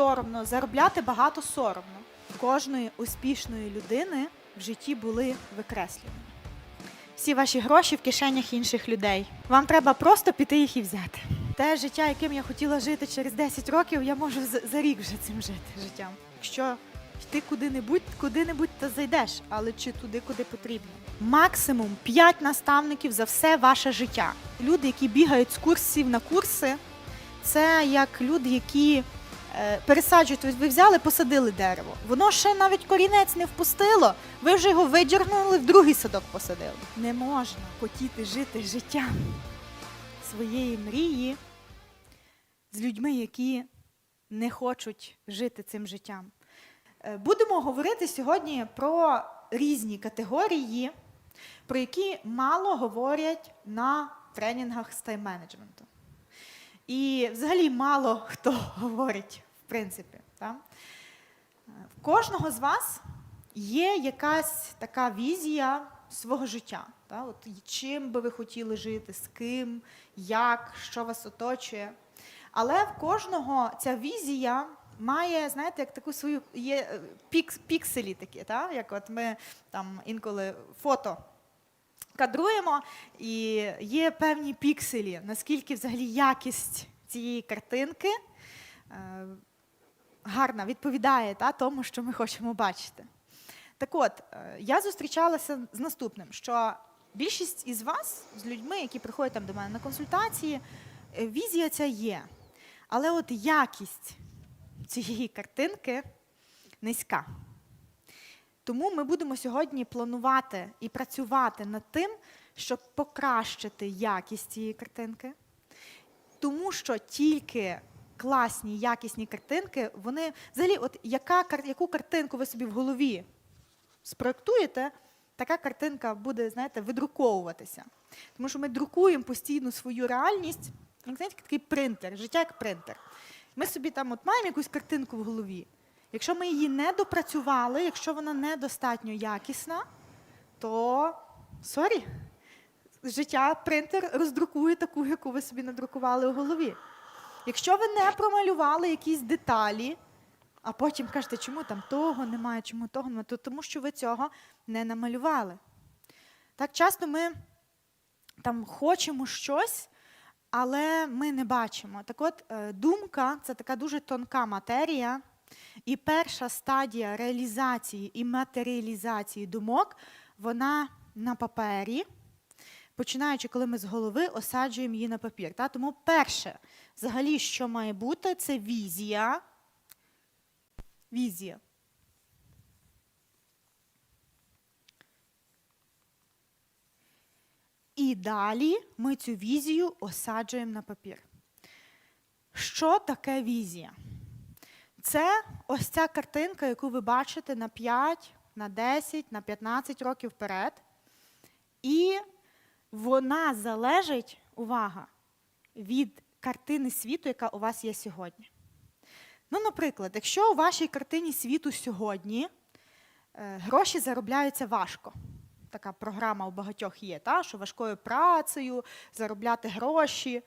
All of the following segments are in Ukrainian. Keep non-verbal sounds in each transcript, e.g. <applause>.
соромно, заробляти багато соромно. Кожної успішної людини в житті були викреслені. Всі ваші гроші в кишенях інших людей. Вам треба просто піти їх і взяти. Те життя, яким я хотіла жити через 10 років, я можу за- рік вже цим жити життям. Якщо йти куди-небудь, куди-небудь та зайдеш, але чи туди, куди потрібно. Максимум 5 наставників за все ваше життя. Люди, які бігають з курсів на курси, це як люди, які е, пересаджують. Ви взяли, посадили дерево. Воно ще навіть корінець не впустило. Ви вже його видірнули, в другий садок посадили. Не можна хотіти жити життям своєї мрії з людьми, які не хочуть жити цим життям. Е, Будемо говорити сьогодні про різні категорії, про які мало говорять на тренінгах з тайм-менеджменту. І взагалі мало хто <laughs> говорить, в принципі. Так? В кожного з вас є якась така візія свого життя. Так? От, чим би ви хотіли жити, з ким, як, що вас оточує. Але в кожного ця візія має, знаєте, як таку свою є е, пікс, пікселі такі, так? як от ми там інколи фото кадруємо, і є певні пікселі, наскільки взагалі якість цієї картинки е, гарна, відповідає та, тому, що ми хочемо бачити. Так от, е, я зустрічалася з наступним, що більшість із вас, з людьми, які приходять там до мене на консультації, е, візія ця є. Але от якість цієї картинки низька. Тому ми будемо сьогодні планувати і працювати над тим, щоб покращити якість цієї картинки. Тому що тільки класні, якісні картинки, вони взагалі, от яка, яку картинку ви собі в голові спроектуєте, така картинка буде, знаєте, видруковуватися. Тому що ми друкуємо постійно свою реальність, як знаєте, такий принтер, життя як принтер. Ми собі там от маємо якусь картинку в голові. Якщо ми її не допрацювали, якщо вона недостатньо якісна, то сорі, життя принтер роздрукує таку, яку ви собі надрукували у голові. Якщо ви не промалювали якісь деталі, а потім кажете, чому там того немає, чому того немає, то тому що ви цього не намалювали. Так часто ми там хочемо щось, але ми не бачимо. Так от, е, думка це така дуже тонка матерія, і перша стадія реалізації і матеріалізації думок, вона на папері, починаючи, коли ми з голови осаджуємо її на папір. Та? Тому перше, взагалі, що має бути, це візія. Візія. І далі ми цю візію осаджуємо на папір. Що таке візія? Це ось ця картинка, яку ви бачите на 5, на 10, на 15 років вперед. І вона залежить, увага, від картини світу, яка у вас є сьогодні. Ну, наприклад, якщо у вашій картині світу сьогодні е, гроші заробляються важко. Така програма у багатьох є, та, що важкою працею заробляти гроші,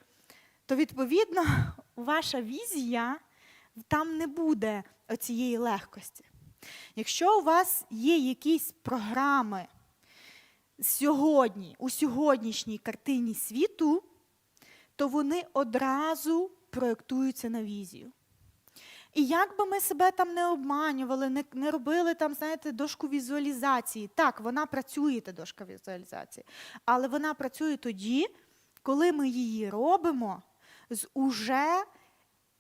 то відповідно <laughs> ваша візія там не буде цієї легкості. Якщо у вас є якісь програми сьогодні, у сьогоднішній картині світу, то вони одразу проєктуються на візію. І як би ми себе там не обманювали, не, не робили там, знаєте, дошку візуалізації. Так, вона працює, та дошка візуалізації, але вона працює тоді, коли ми її робимо з уже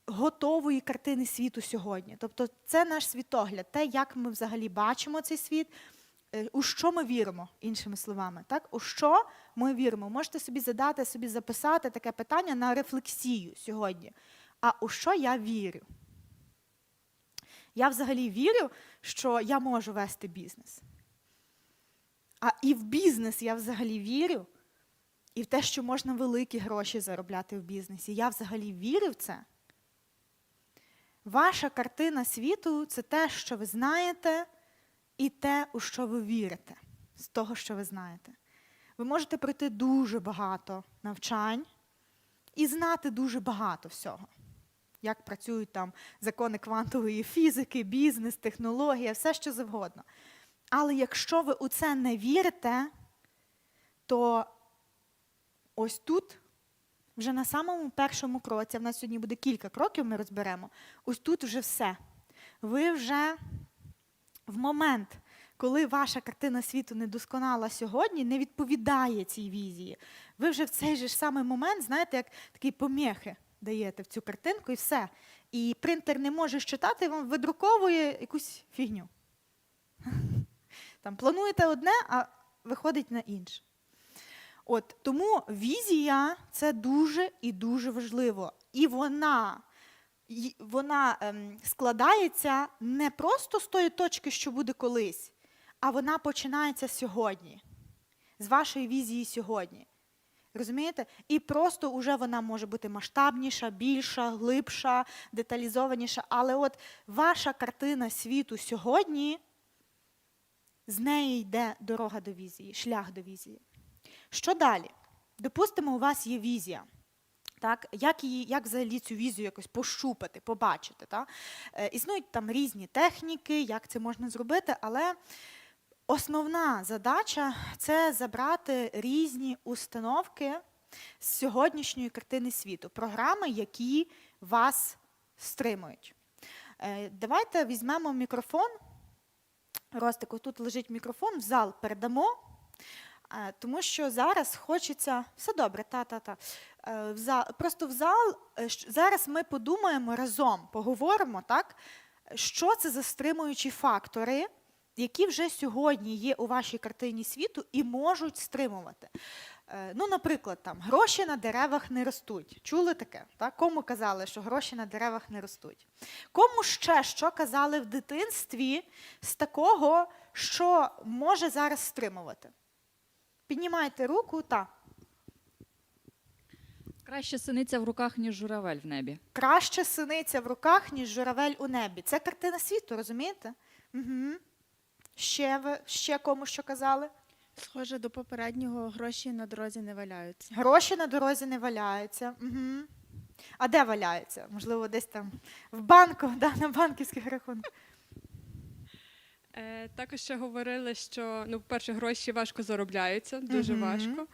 готової картини світу сьогодні. Тобто це наш світогляд, те, як ми взагалі бачимо цей світ, у що ми віримо, іншими словами. Так? У що ми віримо? Можете собі задати, собі записати таке питання на рефлексію сьогодні. А у що я вірю? Я взагалі вірю, що я можу вести бізнес. А і в бізнес я взагалі вірю, і в те, що можна великі гроші заробляти в бізнесі. Я взагалі вірю в це. Ваша картина світу це те, що ви знаєте, і те, у що ви вірите, з того, що ви знаєте. Ви можете пройти дуже багато навчань і знати дуже багато всього. як працюють там закони квантової фізики, бізнес, технологія, все що завгодно. Але якщо ви у це не вірите, то ось тут, вже на самому першому кроці, в нас сьогодні буде кілька кроків, ми розберемо. Ось тут вже все. Ви вже в момент, коли ваша картина світу недосконала сьогодні, не відповідає цій візії. Ви вже в цей же ж самий момент, знаєте, як такі поміхи даєте в цю картинку і все. І принтер не може щитати, вам видруковує якусь фігню. Там плануєте одне, а виходить на інше. От тому візія це дуже і дуже важливо. І вона, вона ем, складається не просто з тої точки, що буде колись, а вона починається сьогодні, з вашої візії сьогодні. Розумієте? І просто вже вона може бути масштабніша, більша, глибша, деталізованіша. Але от ваша картина світу сьогодні, з неї йде дорога до візії, шлях до візії. Що далі? Допустимо, у вас є візія. Так, як, її, як взагалі цю візію якось пощупати, побачити? Так? Е, існують там різні техніки, як це можна зробити, але основна задача це забрати різні установки з сьогоднішньої картини світу, програми, які вас стримують. Е, давайте візьмемо мікрофон. Ростику, тут лежить мікрофон, в зал передамо. Тому що зараз хочеться. Все добре, та-та-та. Е, Просто в зал е, зараз ми подумаємо разом, поговоримо, так, що це за стримуючі фактори, які вже сьогодні є у вашій картині світу і можуть стримувати. Е, Ну, наприклад, там гроші на деревах не ростуть. Чули таке? Так? Кому казали, що гроші на деревах не ростуть? Кому ще що казали в дитинстві з такого, що може зараз стримувати? Піднімайте руку, та. Краще синиця в руках, ніж журавель в небі. Краще синиця в руках, ніж журавель у небі. Це картина світу, розумієте? Угу. Ще, ви, ще кому що казали? Схоже до попереднього гроші на дорозі не валяються. Гроші на дорозі не валяються. Угу. А де валяються? Можливо, десь там в банку, <laughs> да, на банківських рахунках. Е, також ще говорили, що ну, по-перше, гроші важко заробляються, дуже Мгм. важко.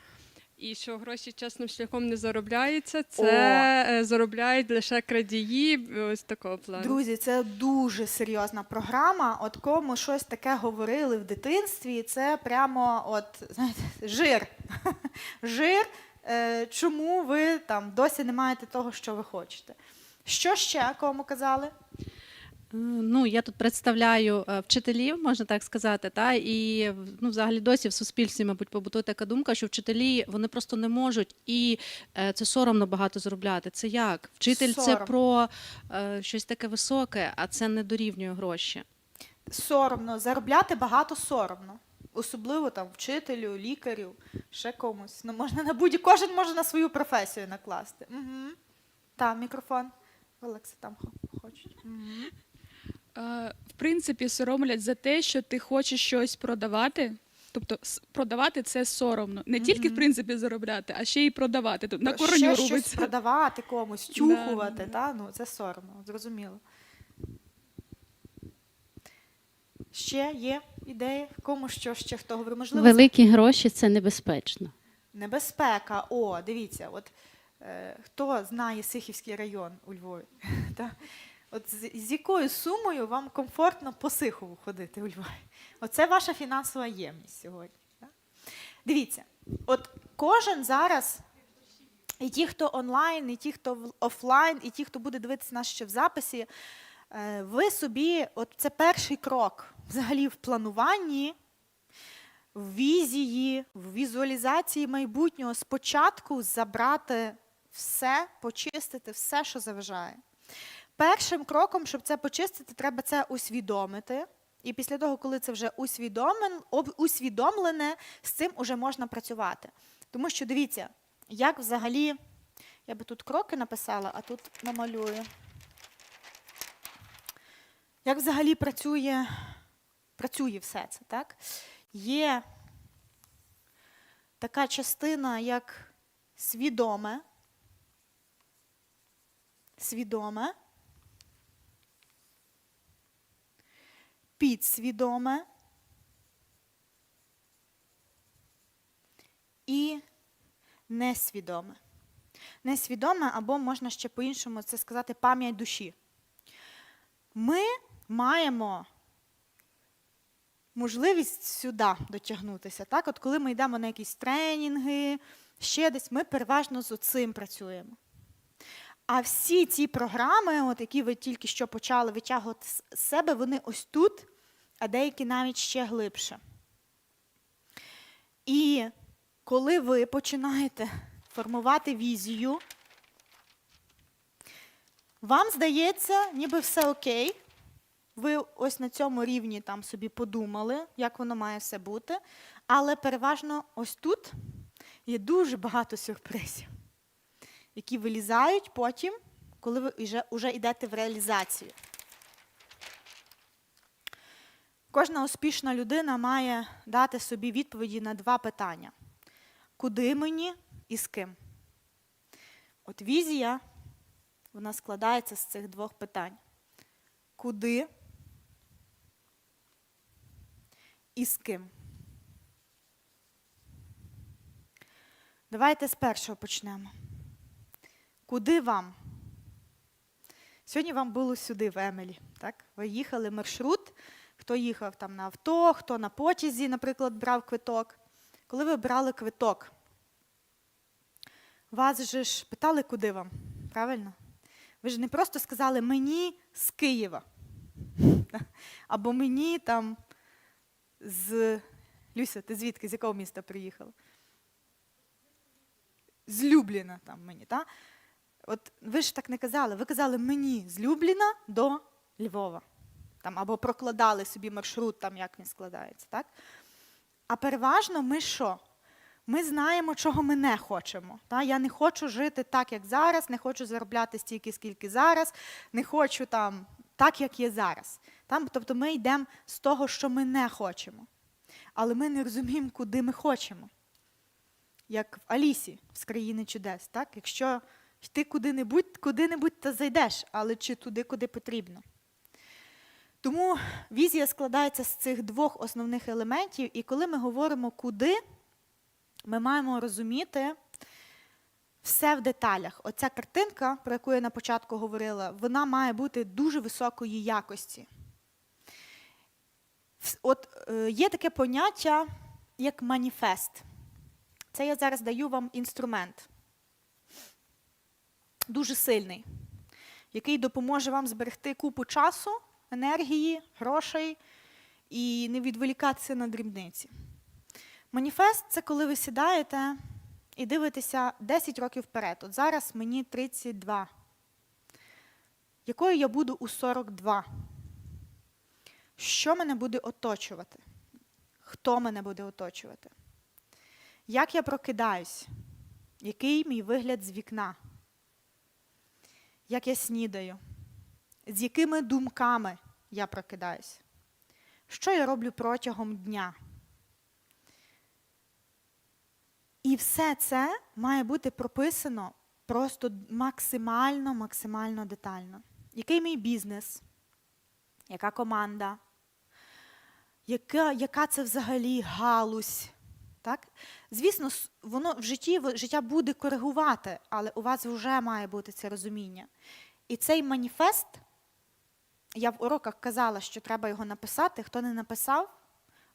І що гроші чесним шляхом не заробляються, це е, заробляють лише крадії ось такого плану. Друзі, це дуже серйозна програма. От кому щось таке говорили в дитинстві, це прямо от, знаєте, жир. <laughs> Жир, е, чому ви там досі не маєте того, що ви хочете. Що ще кому казали? Е, Ну, я тут представляю е, вчителів, можна так сказати, та і ну, взагалі досі в суспільстві, мабуть, побутує така думка, що вчителі вони просто не можуть, і е, це соромно багато заробляти. Це як? Вчитель це про е, щось таке високе, а це не дорівнює гроші. Соромно, заробляти багато соромно. Особливо там вчителю, лікарю, ще комусь. Ну, можна на будь кожен може на свою професію накласти. Угу. Так, мікрофон. Олекса там хо- хочуть. Угу. Е, в принципі, соромлять за те, що ти хочеш щось продавати. Тобто продавати це соромно. Не тільки в принципі заробляти, а ще й продавати. Тут на Ще короню щось продавати комусь, Да, тюхувати, да. та? ну це соромно, зрозуміло. Ще є ідеї? Кому що ще хто говорив? Можливо, це Великі гроші це небезпечно. небезпека. О, дивіться, от е, хто знає Сихівський район у Львові? <laughs> От з, з якою сумою вам комфортно по Сихову ходити у Львові? Оце ваша фінансова ємність сьогодні. Так? Дивіться, от кожен зараз, і ті, хто онлайн, і ті, хто офлайн, і ті, хто буде дивитися нас ще в записі, е, ви собі, от це перший крок взагалі в плануванні, в візії, в візуалізації майбутнього спочатку забрати все, почистити все, що заважає. Першим кроком, щоб це почистити, треба це усвідомити. І після того, коли це вже усвідомлене, з цим уже можна працювати. Тому що дивіться, як взагалі, я би тут кроки написала, а тут намалюю. Як взагалі працює, працює все це, так? Є така частина, як свідоме, свідоме, підсвідоме і несвідоме. Несвідоме, або можна ще по-іншому це сказати пам'ять душі. Ми маємо можливість сюди дотягнутися. Так? От коли ми йдемо на якісь тренінги, ще десь, ми переважно з цим працюємо. А всі ці програми, от які ви тільки що почали витягувати з себе, вони ось тут, а деякі навіть ще глибше. І коли ви починаєте формувати візію, вам здається, ніби все окей. Ви ось на цьому рівні там собі подумали, як воно має все бути. Але переважно ось тут є дуже багато сюрпризів, які вилізають потім, коли ви вже, вже йдете в реалізацію. Кожна успішна людина має дати собі відповіді на два питання: куди мені і з ким. От візія, вона складається з цих двох питань. Куди і з ким. Давайте з першого почнемо. Куди вам? Сьогодні вам було сюди, в Емелі. Так? Ви їхали маршрут, хто їхав там на авто, хто на потязі, наприклад, брав квиток. Коли ви брали квиток, вас же ж питали, куди вам? Правильно? Ви ж не просто сказали мені з Києва. <laughs> Або мені там з. Люся, ти звідки? З якого міста приїхала? З Любліна там мені, так? От ви ж так не казали, ви казали мені з Любліна до Львова. Там, або прокладали собі маршрут, там як він складається, так? А переважно ми що? Ми знаємо, чого ми не хочемо. Та? Я не хочу жити так, як зараз, не хочу заробляти стільки, скільки зараз, не хочу там так, як є зараз. Там, тобто ми йдемо з того, що ми не хочемо. Але ми не розуміємо, куди ми хочемо. Як в Алісі з країни чудес. Так? Якщо йти куди-небудь, куди-небудь то зайдеш, але чи туди, куди потрібно. Тому візія складається з цих двох основних елементів, і коли ми говоримо куди, ми маємо розуміти все в деталях. Оця картинка, про яку я на початку говорила, вона має бути дуже високої якості. От е, є таке поняття, як маніфест. Це я зараз даю вам інструмент. Дуже сильний, який допоможе вам зберегти купу часу, енергії, грошей і не відволікатися на дрібниці. Маніфест це коли ви сідаєте і дивитеся 10 років вперед. От зараз мені 32. Якою я буду у 42? Що мене буде оточувати? Хто мене буде оточувати? Як я прокидаюсь? Який мій вигляд з вікна? Як я снідаю? З якими думками я прокидаюсь? Що я роблю протягом дня? І все це має бути прописано просто максимально, максимально детально. Який мій бізнес? Яка команда? Яка, яка це взагалі галузь? Так? Звісно, воно в житті життя буде коригувати, але у вас вже має бути це розуміння. І цей маніфест, я в уроках казала, що треба його написати. Хто не написав,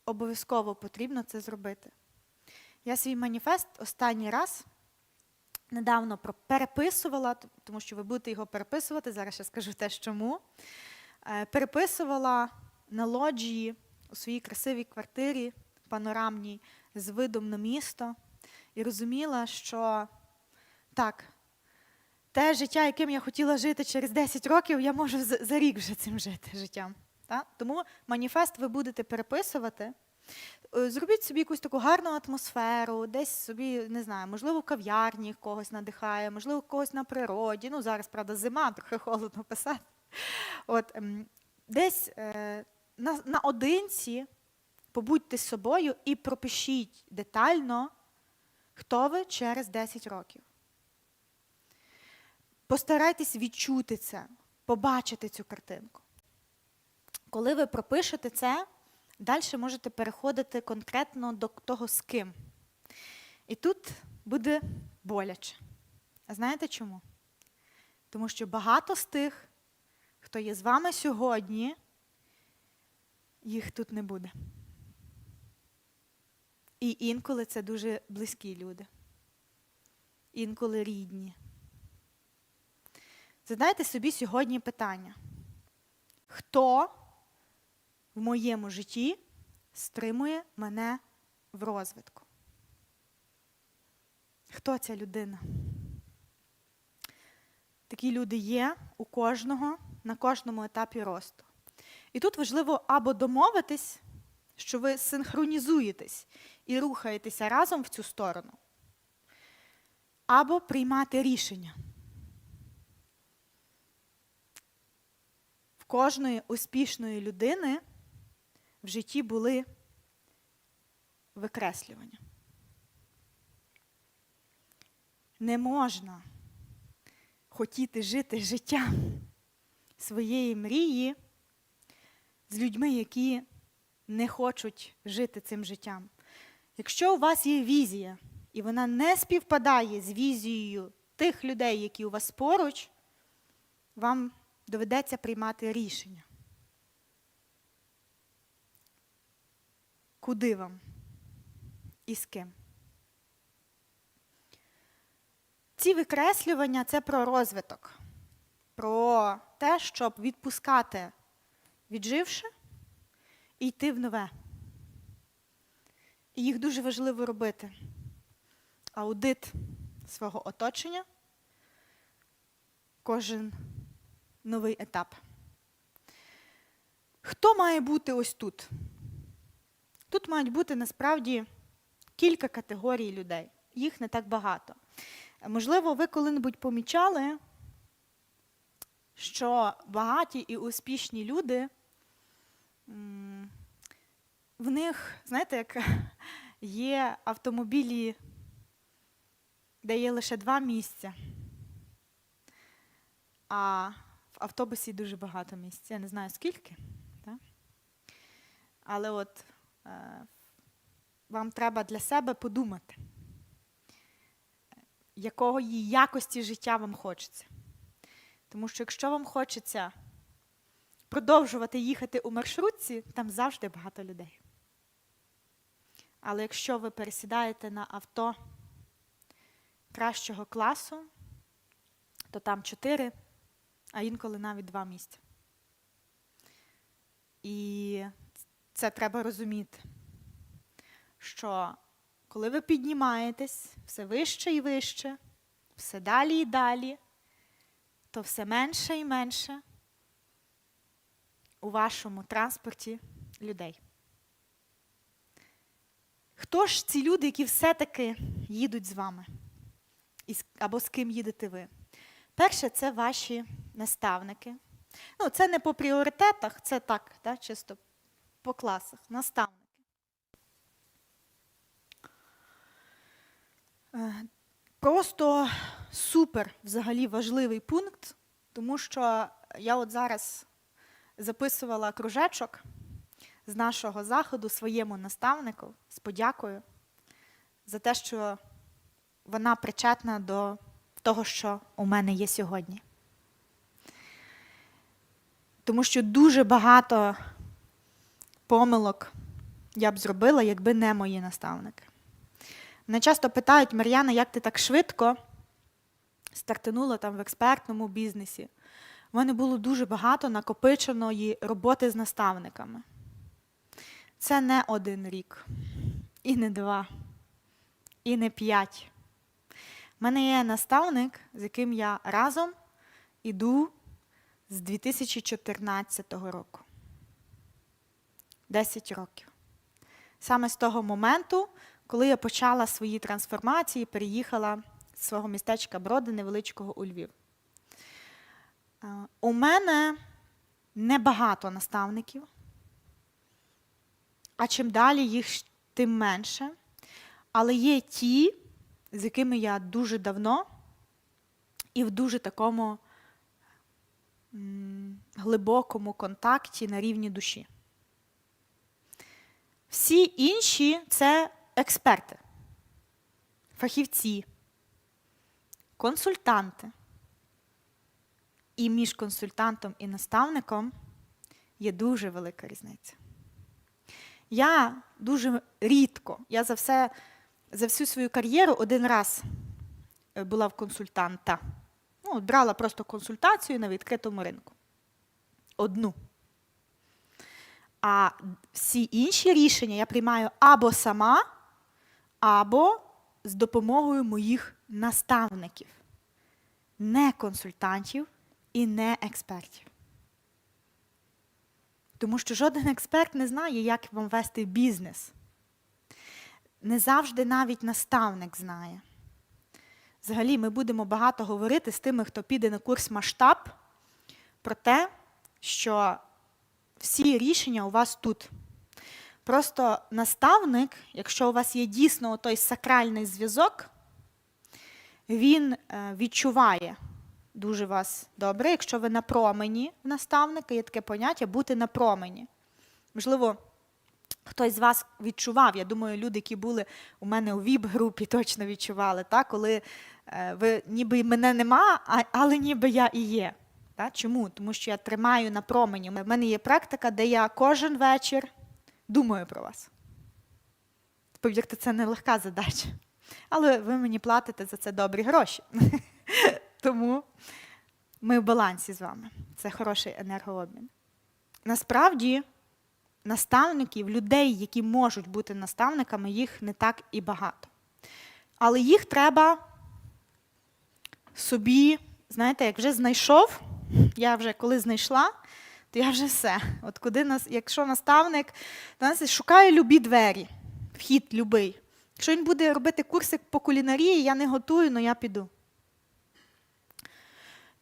обов'язково потрібно це зробити. Я свій маніфест останній раз недавно переписувала, тому що ви будете його переписувати, зараз я скажу теж чому. Е, Переписувала на лоджії у своїй красивій квартирі панорамній з видом на місто і розуміла, що так, те життя, яким я хотіла жити через 10 років, я можу за рік вже цим жити життям. Так? Тому маніфест ви будете переписувати. Е, Зробіть собі якусь таку гарну атмосферу, десь собі, не знаю, можливо, в кав'ярні когось надихає, можливо, когось на природі. Ну, зараз, правда, зима, трохи холодно писати. От, ем, десь е, на, наодинці побудьте з собою і пропишіть детально, хто ви через 10 років. постарайтесь відчути це, побачити цю картинку. Коли ви пропишете це, далі можете переходити конкретно до того, з ким. І тут буде боляче. А знаєте чому? Тому що багато з тих, хто є з вами сьогодні, їх тут не буде. І інколи це дуже близькі люди. Інколи рідні. Задайте собі сьогодні питання. Хто в моєму житті стримує мене в розвитку? Хто ця людина? Такі люди є у кожного на кожному етапі росту. І тут важливо або домовитись, що ви синхронізуєтесь і рухаєтеся разом в цю сторону, або приймати рішення. В кожної успішної людини в житті були викреслювання. Не можна хотіти жити життя своєї мрії з людьми, які не хочуть жити цим життям. Якщо у вас є візія, і вона не співпадає з візією тих людей, які у вас поруч, вам доведеться приймати рішення. Куди вам і з ким? Ці викреслювання це про розвиток, про те, щоб відпускати, відживши, йти в нове. І їх дуже важливо робити. Аудит свого оточення, кожен новий етап. Хто має бути ось тут? Тут мають бути насправді кілька категорій людей. Їх не так багато. Можливо, ви коли-небудь помічали, що багаті і успішні люди, в них, знаєте, як <laughs> є автомобілі, де є лише два місця, а в автобусі дуже багато місць. Я не знаю скільки. Так? Але от е, вам треба для себе подумати якої якості життя вам хочеться. Тому що якщо вам хочеться продовжувати їхати у маршрутці, там завжди багато людей. Але якщо ви пересідаєте на авто кращого класу, то там чотири, а інколи навіть два місця. І це треба розуміти, що коли ви піднімаєтесь все вище і вище, все далі і далі, то все менше і менше у вашому транспорті людей. Хто ж ці люди, які все-таки їдуть з вами? Або з ким їдете ви? Перше, це ваші наставники. Ну, це не по пріоритетах, це так, да, чисто по класах. Наставники. Е, Просто супер взагалі важливий пункт, тому що я от зараз записувала кружечок з нашого заходу своєму наставнику з подякою за те, що вона причетна до того, що у мене є сьогодні. Тому що дуже багато помилок я б зробила, якби не мої наставники. Мене часто питають, Мар'яна, як ти так швидко стартанула там в експертному бізнесі? У мене було дуже багато накопиченої роботи з наставниками. Це не один рік, і не два, і не п'ять. У мене є наставник, з яким я разом іду з 2014 року. 10 років. Саме з того моменту, коли я почала свої трансформації, переїхала з свого містечка Броди невеличкого у Львів. Е, У мене небагато наставників, а чим далі їх тим менше. Але є ті, з якими я дуже давно і в дуже такому глибокому контакті на рівні душі. Всі інші це експерти, фахівці, консультанти. І між консультантом і наставником є дуже велика різниця. Я дуже рідко, я за все, за всю свою кар'єру один раз е, була в консультанта. Ну, брала просто консультацію на відкритому ринку. Одну. А всі інші рішення я приймаю або сама, або з допомогою моїх наставників, не консультантів і не експертів. Тому що жоден експерт не знає, як вам вести бізнес. Не завжди навіть наставник знає. Взагалі, ми будемо багато говорити з тими, хто піде на курс масштаб, про те, що всі рішення у вас тут. Просто наставник, якщо у вас є дійсно той сакральний зв'язок, він е, відчуває дуже вас добре. Якщо ви на промені в наставника, є таке поняття бути на промені. Можливо, хтось з вас відчував, я думаю, люди, які були у мене у ВІП-групі, точно відчували, так? коли е, ви ніби мене нема, але ніби я і є. Так? Чому? Тому що я тримаю на промені. У мене є практика, де я кожен вечір думаю про вас. Повірте, це не легка задача. Але ви мені платите за це добрі гроші. Тому ми в балансі з вами. Це хороший енергообмін. Насправді, наставників, людей, які можуть бути наставниками, їх не так і багато. Але їх треба собі, знаєте, як вже знайшов, я вже коли знайшла, то я вже все. От куди нас, якщо наставник, то нас шукає любі двері, вхід любий. Якщо він буде робити курси по кулінарії, я не готую, але я піду.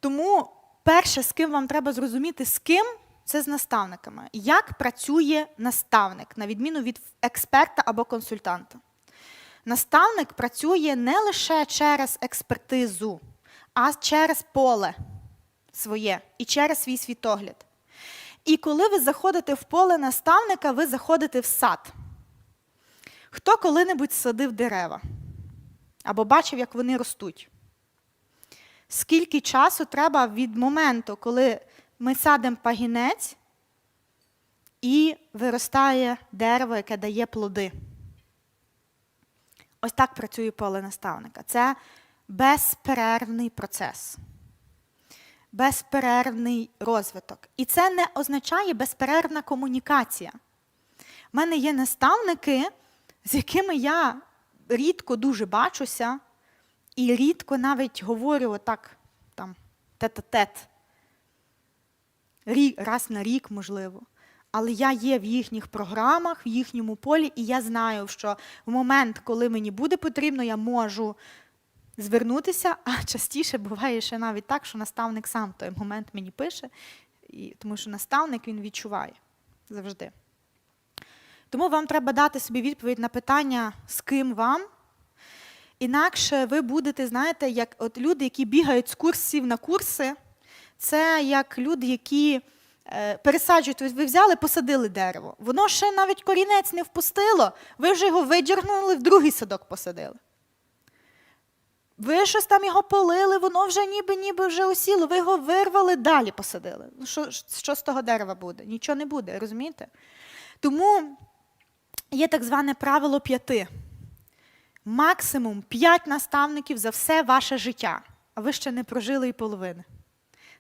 Тому перше, з ким вам треба зрозуміти, з ким це з наставниками. Як працює наставник, на відміну від експерта або консультанта. Наставник працює не лише через експертизу, а через поле своє і через свій світогляд. І коли ви заходите в поле наставника, ви заходите в сад. Хто коли-небудь садив дерева або бачив, як вони ростуть? Скільки часу треба від моменту, коли ми садимо пагінець, і виростає дерево, яке дає плоди? Ось так працює поле наставника. Це безперервний процес, безперервний розвиток. І це не означає безперервна комунікація. У мене є наставники, з якими я рідко дуже бачуся, і рідко навіть говорю отак, там, тет-а-тет. Рі- Раз на рік, можливо. Але я є в їхніх програмах, в їхньому полі, і я знаю, що в момент, коли мені буде потрібно, я можу звернутися, а частіше буває ще навіть так, що наставник сам в той момент мені пише, і, тому що наставник він відчуває завжди. Тому вам треба дати собі відповідь на питання, з ким вам. Інакше ви будете, знаєте, як от люди, які бігають з курсів на курси, це як люди, які е, пересаджують, ви взяли, посадили дерево. Воно ще навіть корінець не впустило, ви вже його видіргнули, в другий садок посадили. Ви щось там його полили, воно вже ніби ніби вже осіло, ви його вирвали, далі посадили. Ну, що, що з того дерева буде? Нічого не буде, розумієте? Тому є так зване правило п'яти. Максимум п'ять наставників за все ваше життя, а ви ще не прожили і половини.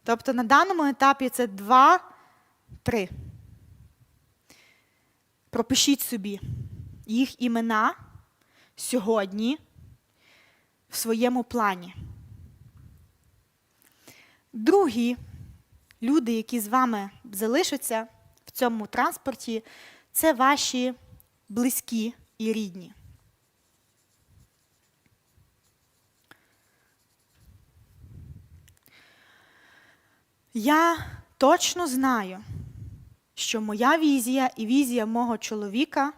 Тобто на даному етапі це два-три. Пропишіть собі їх імена сьогодні в своєму плані. Другі люди, які з вами залишаться в цьому транспорті, це ваші близькі і рідні. Я точно знаю, що моя візія і візія мого чоловіка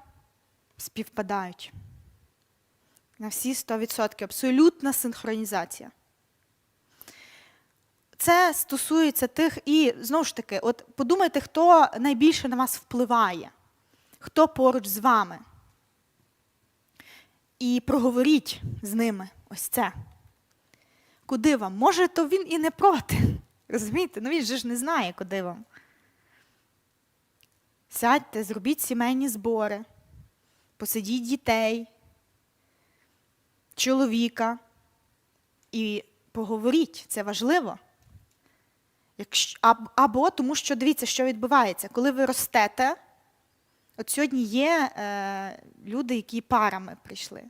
співпадають. На всі 100%. Абсолютна синхронізація. це стосується тих, і знову ж таки, от подумайте, хто найбільше на вас впливає, хто поруч з вами. І проговоріть з ними ось це. Куди вам? Може, то він і не проти. Розумієте? Ну він же ж не знає, куди вам. Сядьте, зробіть сімейні збори, посидіть дітей, чоловіка і поговоріть. Це важливо. Якщо, або тому, що дивіться, що відбувається. Коли ви ростете, от сьогодні є е, люди, які парами прийшли.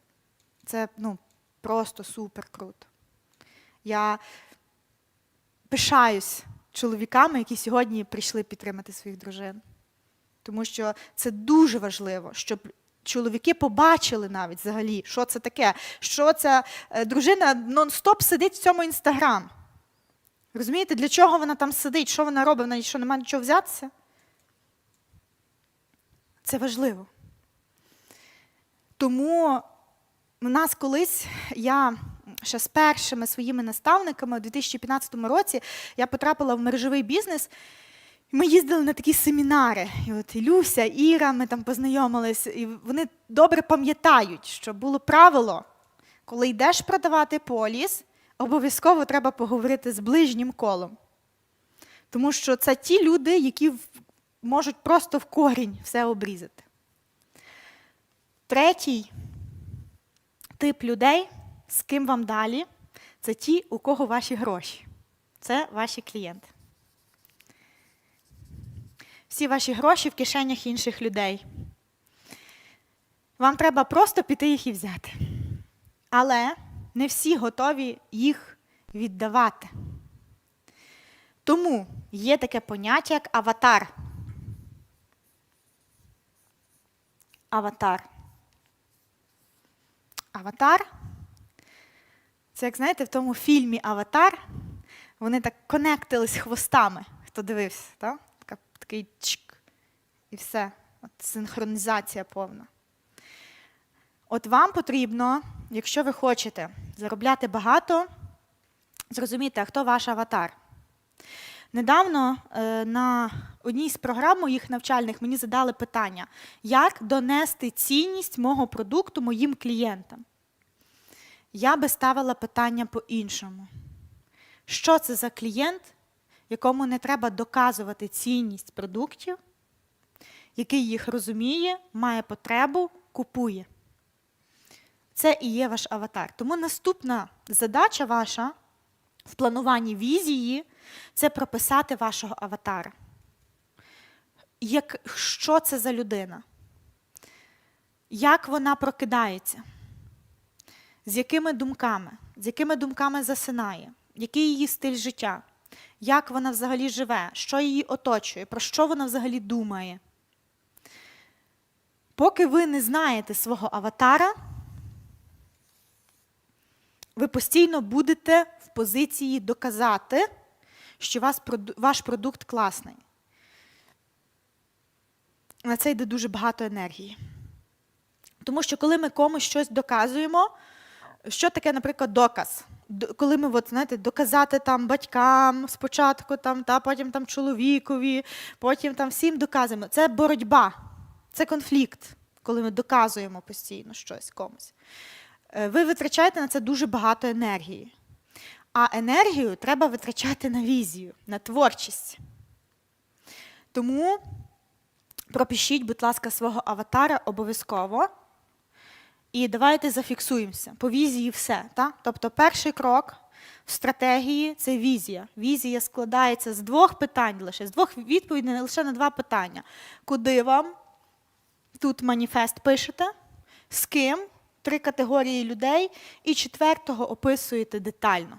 Це ну, просто супер круто. Я пишаюсь чоловіками, які сьогодні прийшли підтримати своїх дружин. Тому що це дуже важливо, щоб чоловіки побачили навіть взагалі, що це таке, що ця е, дружина нон-стоп сидить в цьому інстаграм. Розумієте, для чого вона там сидить, що вона робить, вона що немає нічого взятися? Це важливо. Тому у нас колись я ще з першими своїми наставниками у 2015 році я потрапила в мережевий бізнес. Ми їздили на такі семінари. І от Люся, Іра, ми там познайомились, і вони добре пам'ятають, що було правило, коли йдеш продавати поліс, обов'язково треба поговорити з ближнім колом. Тому що це ті люди, які можуть просто в корінь все обрізати. Третій тип людей, з ким вам далі, це ті, у кого ваші гроші. Це ваші клієнти. Всі ваші гроші в кишенях інших людей. Вам треба просто піти їх і взяти. Але не всі готові їх віддавати. Тому є таке поняття, як аватар. Аватар. Аватар. Це, як знаєте, в тому фільмі Аватар вони так конектились хвостами. Хто дивився, так? Такий чик. І все. От синхронізація повна. От вам потрібно, якщо ви хочете заробляти багато, зрозуміти, а хто ваш аватар. Недавно е, на одній з програм моїх навчальних мені задали питання, як донести цінність мого продукту моїм клієнтам. Я би ставила питання по-іншому. Що це за клієнт, якому не треба доказувати цінність продуктів, який їх розуміє, має потребу, купує? Це і є ваш аватар. Тому наступна задача ваша в плануванні візії це прописати вашого аватара. Як, що це за людина? Як вона прокидається? З якими думками? З якими думками засинає? Який її стиль життя? Як вона взагалі живе? Що її оточує? Про що вона взагалі думає? Поки ви не знаєте свого аватара, ви постійно будете в позиції доказати, що ваш продукт класний. На це йде дуже багато енергії. Тому що коли ми комусь щось доказуємо, що таке, наприклад, доказ? Коли ми, от, знаєте, доказати там батькам спочатку, там, та, потім там чоловікові, потім там всім доказуємо. Це боротьба, це конфлікт, коли ми доказуємо постійно щось комусь. Е, Ви витрачаєте на це дуже багато енергії. А енергію треба витрачати на візію, на творчість. Тому пропишіть, будь ласка, свого аватара обов'язково. І давайте зафіксуємося. По візії все. Так? Тобто, перший крок в стратегії це візія. Візія складається з двох питань лише, з двох відповідей лише на два питання. Куди вам? Тут маніфест пишете, з ким, три категорії людей, і четвертого описуєте детально.